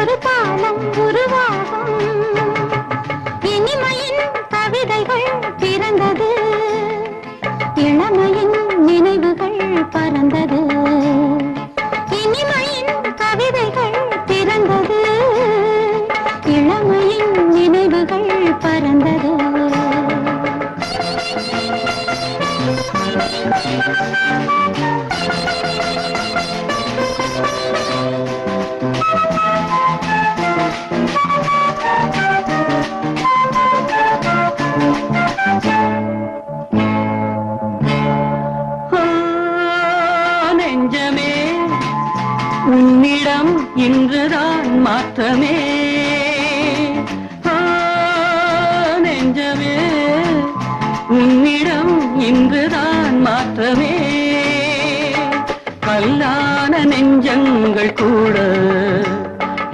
ஒரு காலம் உருவாகும் இனிமையின் கவிதைகள் பிறந்தது. இளமையின் உன்னிடம் இன்றுதான் மாற்றமே. நெஞ்சமே உன்னிடம் இன்றுதான் மாற்றமே. கல்லான நெஞ்சங்கள் கூட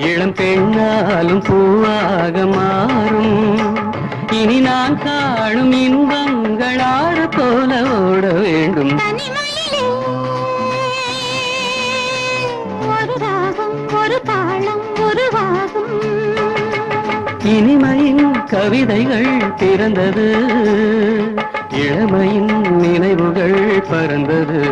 இளம் பெண்ணாலும் பூவாக மாறும். இனி நான் காணும் இன்பங்களா இனிமையின் கவிதைகள் பிறந்தது இளமையின் நினைவுகள் பறந்தது.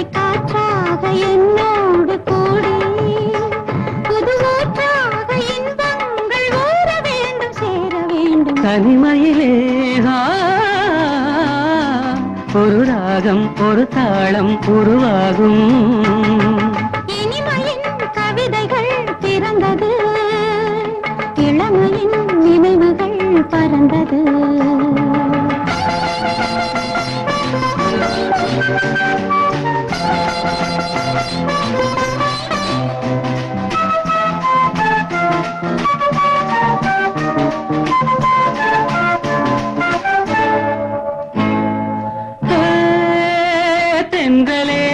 இசை காற்றாக என்னோடு கூடி. புதுவூற்றாக இன்பங்கள் ஊற வேண்டும் சேர வேண்டும். தனிமையிலே ஒரு ராகம் ஒரு தாளம் உருவாகும். இனிமையின் கவிதைகள் பிறந்தது. இளமையின் நினைவுகள் பறந்தது. தென்றலே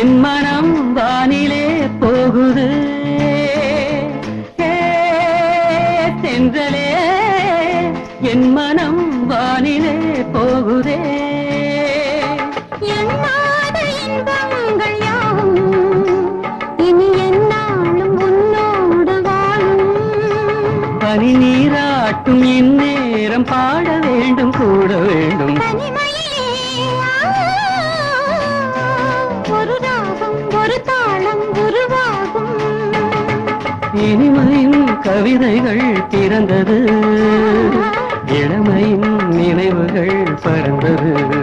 என் மனம் வானிலே போகுது. தென்றலே என் மனம் வானிலே போகுதே. நீராட்டும் இந்நேரம் பாட வேண்டும் கூட வேண்டும். ஒரு ராகம் ஒரு தாளம் உருவாகும். இனிமையின் கவிதைகள் பிறந்தது இளமையின் நினைவுகள் பறந்தது.